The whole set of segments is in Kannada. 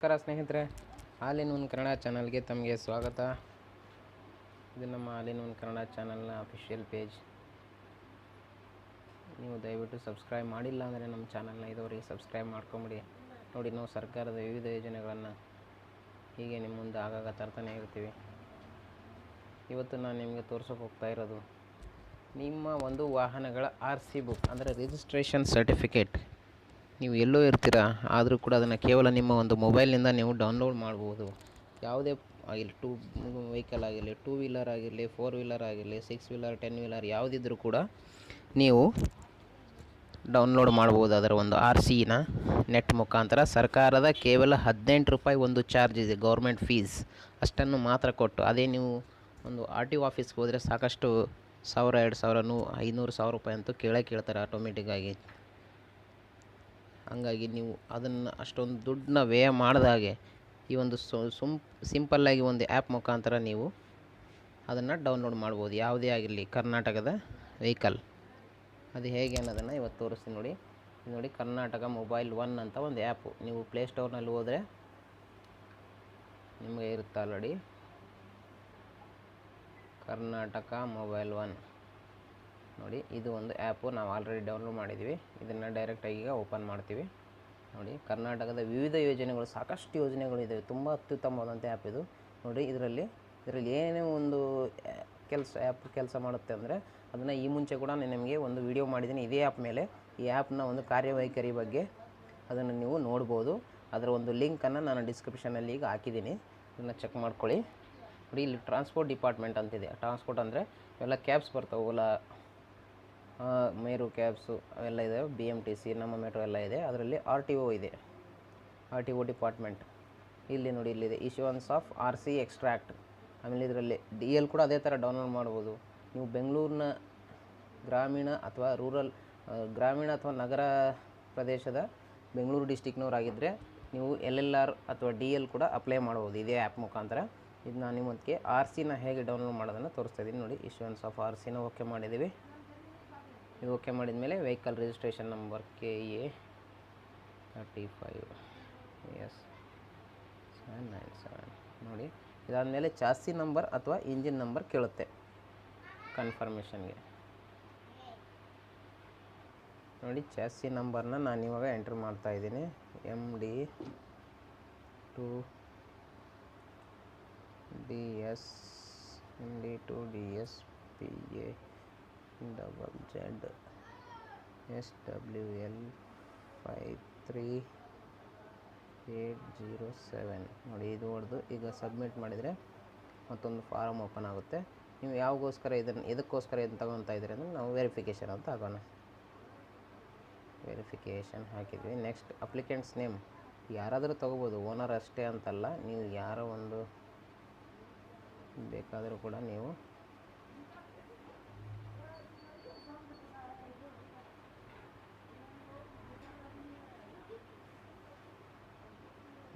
ನಮಸ್ಕಾರ ಸ್ನೇಹಿತರೆ, ಹಾಲಿನ ಒಂದು ಕನ್ನಡ ಚಾನಲ್ಗೆ ತಮಗೆ ಸ್ವಾಗತ. ಇದು ನಮ್ಮ ಹಾಲಿನ ಒಂದು ಕನ್ನಡ ಚಾನಲ್ನ ಅಫಿಷಿಯಲ್ ಪೇಜ್. ನೀವು ದಯವಿಟ್ಟು ಸಬ್ಸ್ಕ್ರೈಬ್ ಮಾಡಿಲ್ಲ ಅಂದರೆ ನಮ್ಮ ಚಾನಲ್ನ ಇದುವರೆಗೆ ಸಬ್ಸ್ಕ್ರೈಬ್ ಮಾಡ್ಕೊಂಬಿಡಿ. ನೋಡಿ, ನಾವು ಸರ್ಕಾರದ ವಿವಿಧ ಯೋಜನೆಗಳನ್ನು ಹೀಗೆ ನಿಮ್ಮ ಮುಂದೆ ಆಗಾಗ ತರ್ತಾನೆ ಇರ್ತೀವಿ. ಇವತ್ತು ನಾನು ನಿಮಗೆ ತೋರ್ಸೋಕೆ ಹೋಗ್ತಾ ಇರೋದು, ನಿಮ್ಮ ಒಂದು ವಾಹನಗಳ ಆರ್ ಸಿ ಬುಕ್, ಅಂದರೆ ರಿಜಿಸ್ಟ್ರೇಷನ್ ಸರ್ಟಿಫಿಕೇಟ್ ನೀವು ಎಲ್ಲೋ ಇರ್ತೀರ, ಆದರೂ ಕೂಡ ಅದನ್ನು ಕೇವಲ ನಿಮ್ಮ ಒಂದು ಮೊಬೈಲ್ನಿಂದ ನೀವು ಡೌನ್ಲೋಡ್ ಮಾಡ್ಬೋದು. ಯಾವುದೇ, ಆಗಿರಲಿ ಟೂ ವೆಹಿಕಲ್ ಆಗಿರಲಿ ಟೂ ವೀಲರ್ ಆಗಿರಲಿ ಫೋರ್ ವೀಲರ್ ಆಗಿರಲಿ ಸಿಕ್ಸ್ ವೀಲರ್ ಟೆನ್ ವೀಲರ್ ಯಾವುದಿದ್ರೂ ಕೂಡ ನೀವು ಡೌನ್ಲೋಡ್ ಮಾಡ್ಬೋದು ಅದರ ಒಂದು ಆರ್ ಸಿನ ನೆಟ್ ಮುಖಾಂತರ. ಸರ್ಕಾರದ ಕೇವಲ ಹದಿನೆಂಟು ರೂಪಾಯಿ ಒಂದು ಚಾರ್ಜ್ ಇದೆ ಗೌರ್ಮೆಂಟ್ ಫೀಸ್ ಅಷ್ಟನ್ನು ಮಾತ್ರ ಕೊಟ್ಟು, ಅದೇ ನೀವು ಒಂದು ಆರ್ ಟಿ ಒ ಆಫೀಸ್ಗೆ ಹೋದರೆ ಸಾಕಷ್ಟು ಸಾವಿರ, ಎರಡು ಸಾವಿರ ನೂ ಐನೂರು ಸಾವಿರ ರೂಪಾಯಿ ಅಂತೂ ಕೇಳೇ ಕೇಳ್ತಾರೆ ಆಟೋಮೆಟಿಕ್ಕಾಗಿ ಹಂಗಾಗಿ ನೀವು ಅದನ್ನು ಅಷ್ಟೊಂದು ದುಡ್ಡನ್ನ ವ್ಯಯ ಮಾಡಿದ ಹಾಗೆ ಈ ಒಂದು ಸುಮ್ ಸಿಂಪಲ್ಲಾಗಿ ಒಂದು ಆ್ಯಪ್ ಮುಖಾಂತರ ನೀವು ಅದನ್ನು ಡೌನ್ಲೋಡ್ ಮಾಡ್ಬೋದು. ಯಾವುದೇ ಆಗಿರಲಿ ಕರ್ನಾಟಕದ ವೆಹಿಕಲ್ ಅದು ಹೇಗೆ ಅನ್ನೋದನ್ನು ಇವತ್ತು ತೋರಿಸ್ತೀನಿ ನೋಡಿ. ನೋಡಿ ಕರ್ನಾಟಕ ಮೊಬೈಲ್ ಒನ್ ಅಂತ ಒಂದು ಆ್ಯಪು ನೀವು ಪ್ಲೇಸ್ಟೋರ್ನಲ್ಲಿ ಹೋದರೆ ನಿಮಗೆ ಇರುತ್ತೆ ಆಲ್ರೆಡಿ ಕರ್ನಾಟಕ ಮೊಬೈಲ್ ಒನ್ ನೋಡಿ, ಇದು ಒಂದು ಆ್ಯಪು ನಾವು ಆಲ್ರೆಡಿ ಡೌನ್ಲೋಡ್ ಮಾಡಿದ್ದೀವಿ. ಇದನ್ನು ಡೈರೆಕ್ಟಾಗಿ ಈಗ ಓಪನ್ ಮಾಡ್ತೀವಿ. ನೋಡಿ, ಕರ್ನಾಟಕದ ವಿವಿಧ ಯೋಜನೆಗಳು, ಸಾಕಷ್ಟು ಯೋಜನೆಗಳು ಇದ್ದಾವೆ ತುಂಬ ಅತ್ಯುತ್ತಮವಾದಂಥ ಆ್ಯಪ್ ಇದು. ನೋಡಿ, ಇದರಲ್ಲಿ ಇದರಲ್ಲಿ ಏನೇ ಒಂದು ಕೆಲಸ, ಆ್ಯಪ್ ಕೆಲಸ ಮಾಡುತ್ತೆ ಅಂದರೆ ಅದನ್ನು ಈ ಮುಂಚೆ ಕೂಡ ನಾನು ನಿಮಗೆ ಒಂದು ವಿಡಿಯೋ ಮಾಡಿದ್ದೀನಿ. ಇದೇ ಆ್ಯಪ್ ಮೇಲೆ ಈ ಆ್ಯಪ್ನ ಒಂದು ಕಾರ್ಯವೈಖರಿ ಬಗ್ಗೆ ಅದನ್ನು ನೀವು ನೋಡ್ಬೋದು. ಅದರ ಒಂದು ಲಿಂಕನ್ನು ನಾನು ಡಿಸ್ಕ್ರಿಪ್ಷನಲ್ಲಿ ಈಗ ಹಾಕಿದ್ದೀನಿ. ಇದನ್ನು ಚೆಕ್ ಮಾಡ್ಕೊಳ್ಳಿ. ನೋಡಿ, ಇಲ್ಲಿ ಟ್ರಾನ್ಸ್ಪೋರ್ಟ್ ಡಿಪಾರ್ಟ್ಮೆಂಟ್ ಅಂತಿದೆ. ಟ್ರಾನ್ಸ್ಪೋರ್ಟ್ ಅಂದರೆ ಎಲ್ಲ ಕ್ಯಾಬ್ಸ್ ಬರ್ತಾವೆ ಓಲಾ ಮೇರು ಕ್ಯಾಬ್ಸು ಅವೆಲ್ಲ ಇದೆ ಬಿ ಎಂ ಟಿ ಸಿ ನಮ್ಮ ಮೆಟ್ರೋ ಎಲ್ಲ ಇದೆ. ಅದರಲ್ಲಿ ಆರ್ ಟಿ ಒ ಇದೆ. R T O department. ಇಲ್ಲಿ ನೋಡಿ, ಇಲ್ಲಿದೆ. Issuance of R C extract ಆಮೇಲೆ ಇದರಲ್ಲಿ ಡಿ ಎಲ್ ಕೂಡ ಅದೇ ಥರ ಡೌನ್ಲೋಡ್ ಮಾಡ್ಬೋದು. ನೀವು ಬೆಂಗಳೂರಿನ ಗ್ರಾಮೀಣ ಅಥವಾ ರೂರಲ್ ಗ್ರಾಮೀಣ ಅಥವಾ ನಗರ ಪ್ರದೇಶದ ಬೆಂಗಳೂರು ಡಿಸ್ಟಿಕ್ನವರಾಗಿದ್ದರೆ ನೀವು ಎಲ್ ಎಲ್ ಆರ್ ಅಥವಾ ಡಿ ಎಲ್ ಕೂಡ ಅಪ್ಲೈ ಮಾಡ್ಬೋದು. ಇದೇ ಆ್ಯಪ್ ಮುಖಾಂತರ. ಇದು ನಾನು ನಿಮ್ಮದಕ್ಕೆ ಆರ್ ಸಿನ ಹೇಗೆ ಡೌನ್ಲೋಡ್ ಮಾಡೋದನ್ನು ತೋರಿಸ್ತಾ ಇದ್ದೀನಿ ನೋಡಿ. ಇಶ್ಯೂನ್ಸ್ ಆಫ್ ಆರ್ ಸಿನ ಓಕೆ ಮಾಡಿದ್ದೀವಿ. ಇದು ಓಕೆ ಮಾಡಿದ ಮೇಲೆ vehicle registration number K A thirty five S seven nine seven ನೋಡಿ, ಇದಾದಮೇಲೆ ಚಾಸಿ ನಂಬರ್ ಅಥವಾ ಇಂಜಿನ್ ನಂಬರ್ ಕೇಳುತ್ತೆ. ಕನ್ಫರ್ಮೇಷನ್ಗೆ ನೋಡಿ ಚಾಸಿ ನಂಬರ್ನ ನಾನು ಇವಾಗ ಎಂಟ್ರ್ ಮಾಡ್ತಾ ಇದ್ದೀನಿ. M D two D S M D two D S P A double Z S W L five three eight zero seven ನೋಡಿ ಇದು ಹೊಡೆದು ಈಗ ಸಬ್ಮಿಟ್ ಮಾಡಿದರೆ ಮತ್ತೊಂದು ಫಾರಮ್ ಓಪನ್ ಆಗುತ್ತೆ. ನೀವು ಯಾವಗೋಸ್ಕರ ಇದನ್ನು ಇದಕ್ಕೋಸ್ಕರ ಇದನ್ನು ತಗೊತಾ ಇದ್ದೀರಿ ಅಂದರೆ ನಾವು ವೆರಿಫಿಕೇಷನ್ ಅಂತ ಆಗೋಣ ವೆರಿಫಿಕೇಷನ್ ಹಾಕಿದ್ವಿ. Next applicant's name. ಯಾರಾದರೂ ತೊಗೋಬೋದು. ಓನರ್ ಅಷ್ಟೇ ಅಂತಲ್ಲ, ನೀವು ಯಾರೋ ಒಂದು ಬೇಕಾದರೂ ಕೂಡ ನೀವು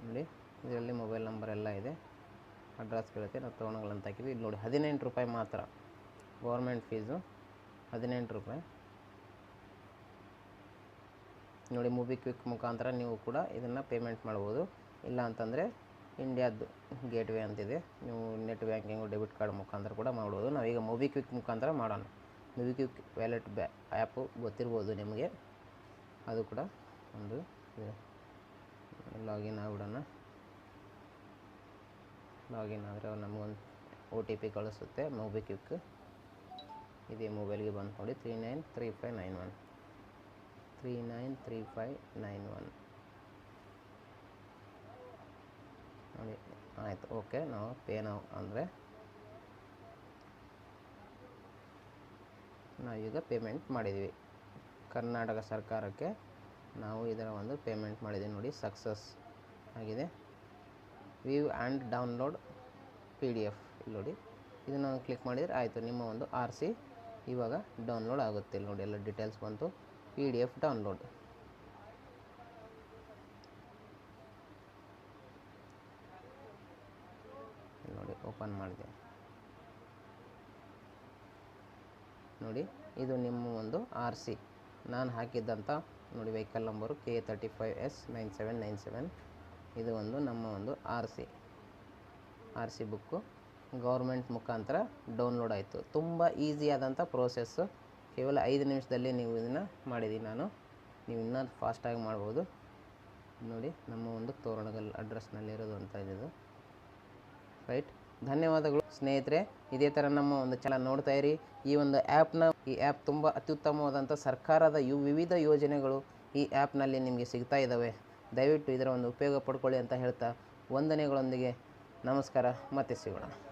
ನೋಡಿ ಇದರಲ್ಲಿ ಮೊಬೈಲ್ ನಂಬರ್ ಎಲ್ಲ ಇದೆ ಅಡ್ರೆಸ್ ಕೇಳುತ್ತೆ ನಾವು ತೊಗೊಂಡೋಗ್ಲಂತ ಹಾಕಿದ್ವಿ. ಇಲ್ಲಿ ನೋಡಿ, ಹದಿನೆಂಟು ರೂಪಾಯಿ ಮಾತ್ರ. ಗೌರ್ಮೆಂಟ್ ಫೀಸು ಹದಿನೆಂಟು ರೂಪಾಯಿ. ನೋಡಿ ಮೊಬಿಕ್ವಿಕ್ ಮುಖಾಂತರ ನೀವು ಕೂಡ ಇದನ್ನು ಪೇಮೆಂಟ್ ಮಾಡ್ಬೋದು. ಇಲ್ಲ ಅಂತಂದರೆ ಇಂಡಿಯಾದ್ದು ಗೇಟ್ವೇ ಅಂತಿದೆ. ನೀವು ನೆಟ್ ಬ್ಯಾಂಕಿಂಗು ಡೆಬಿಟ್ ಕಾರ್ಡ್ ಮುಖಾಂತರ ಕೂಡ ಮಾಡ್ಬೋದು. ನಾವೀಗ ಮೊಬಿಕ್ವಿಕ್ ಮುಖಾಂತರ ಮಾಡೋಣ. ಮೊಬಿಕ್ವಿಕ್ ವ್ಯಾಲೆಟ್ ಬ್ಯಾ ಆ್ಯಪು ಗೊತ್ತಿರ್ಬೋದು ನಿಮಗೆ. ಅದು ಕೂಡ ಒಂದು ಲಾಗಿನ್ ಆಗ್ಬಿಡೋಣ. ಲಾಗಿನ್ ಆದರೆ ಅವ್ರು ನಮಗೊಂದು ಒ ಟಿ ಪಿ ಕಳಿಸುತ್ತೆ ಮೊಬಿಕ್ವಿಕ್ ಇದೇ ಮೊಬೈಲ್ಗೆ ಬಂದು ನೋಡಿ three nine three five nine one three nine three five nine one ನೋಡಿ, ಆಯಿತು, ಓಕೆ, ನಾವು ಪೇ ನಾವು ಅಂದರೆ ನಾವೀಗ ಪೇಮೆಂಟ್ ಮಾಡಿದ್ವಿ. ಕರ್ನಾಟಕ ಸರ್ಕಾರಕ್ಕೆ ನಾವು ಇದರ ಒಂದು ಪೇಮೆಂಟ್ ಮಾಡಿದ್ದೀವಿ ನೋಡಿ ಸಕ್ಸಸ್ ಆಗಿದೆ. View and download P D F ಇಲ್ಲಿ ನೋಡಿ ಇದನ್ನು ಕ್ಲಿಕ್ ಮಾಡಿದರೆ ಆಯಿತು. ನಿಮ್ಮ ಒಂದು ಆರ್ ಸಿ ಇವಾಗ ಡೌನ್ಲೋಡ್ ಆಗುತ್ತೆ ಇಲ್ಲಿ ನೋಡಿ. ಎಲ್ಲ ಡೀಟೇಲ್ಸ್ ಬಂತು. ಪಿ ಡಿ ಎಫ್ ಡೌನ್ಲೋಡ್ ನೋಡಿ ಓಪನ್ ಮಾಡಿದೆ. ನೋಡಿ, ಇದು ನಿಮ್ಮ ಒಂದು ಆರ್ ಸಿ ನಾನು ಹಾಕಿದ್ದಂಥ ನೋಡಿ vehicle number K thirty five S nine seven nine seven ಇದು ಒಂದು ನಮ್ಮ ಒಂದು R C. R C book. Government ಮುಖಾಂತರ ಡೌನ್ಲೋಡ್ ಆಯಿತು. ತುಂಬ ಈಸಿ ಆದಂಥ ಪ್ರೋಸೆಸ್ಸು ಕೇವಲ ಐದು ನಿಮಿಷದಲ್ಲಿ ನೀವು ಇದನ್ನು ಮಾಡಿದ್ದೀನಿ ನಾನು. ನೀವು ಇನ್ನೂ ಫಾಸ್ಟಾಗಿ ಮಾಡ್ಬೋದು. ನೋಡಿ, ನಮ್ಮ ಒಂದು ತೋರಣಗಲ್ ಅಡ್ರೆಸ್ನಲ್ಲಿರೋದು ಅಂತ ಇದು ರೈಟ್? ಧನ್ಯವಾದಗಳು ಸ್ನೇಹಿತರೆ. ಇದೇ ಥರ ನಮ್ಮ ಒಂದು ಚಾನಲ್ ನೋಡ್ತಾ ಇರಿ. ಈ ಒಂದು ಆ್ಯಪ್ನ, ಈ ಆ್ಯಪ್ ತುಂಬ ಅತ್ಯುತ್ತಮವಾದಂಥ ಸರ್ಕಾರದ ಯು, ವಿವಿಧ ಯೋಜನೆಗಳು ಈ ಆ್ಯಪ್ನಲ್ಲಿ ನಿಮಗೆ ಸಿಗ್ತಾ ಇದ್ದಾವೆ. ದಯವಿಟ್ಟು ಇದರ ಒಂದು ಉಪಯೋಗ ಪಡ್ಕೊಳ್ಳಿ ಅಂತ ಹೇಳ್ತಾ ವಂದನೆಗಳೊಂದಿಗೆ ನಮಸ್ಕಾರ. ಮತ್ತೆ ಸಿಗೋಣ.